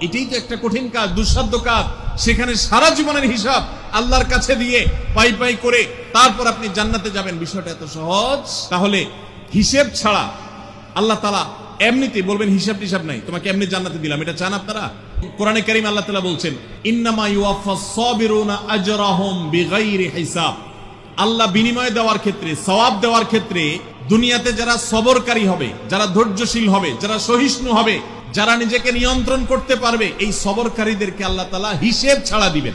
এটাই তো একটা কঠিন কাজ, দুঃসাধ্য কাজ। সেখানে সারা জীবনের হিসাব আল্লাহর কাছে দিয়ে পাই পাই করে তারপর আপনি জান্নাতে যাবেন। বিষয়টা এত সহজ। তাহলে হিসেব ছাড়া আল্লাহ তালা এমনিতে বলবেন, হিসাব টিসাব নাই। তোমাকে এমনি জান্নাতে দিলাম। এটা চান আপনারা? কোরআনে কারিম আল্লাহ তালা বলছেন হিসাব। আল্লাহ বিনিময় দেওয়ার ক্ষেত্রে, সওয়াব দেওয়ার ক্ষেত্রে দুনিয়াতে যারা সবরকারী হবে, যারা ধৈর্যশীল হবে, যারা সহিষ্ণু হবে যারা নিজেকে নিয়ন্ত্রণ করতে পারবে এই সবরকারীদেরকে আল্লাহ তালা হিসেব ছাড়া দিবেন।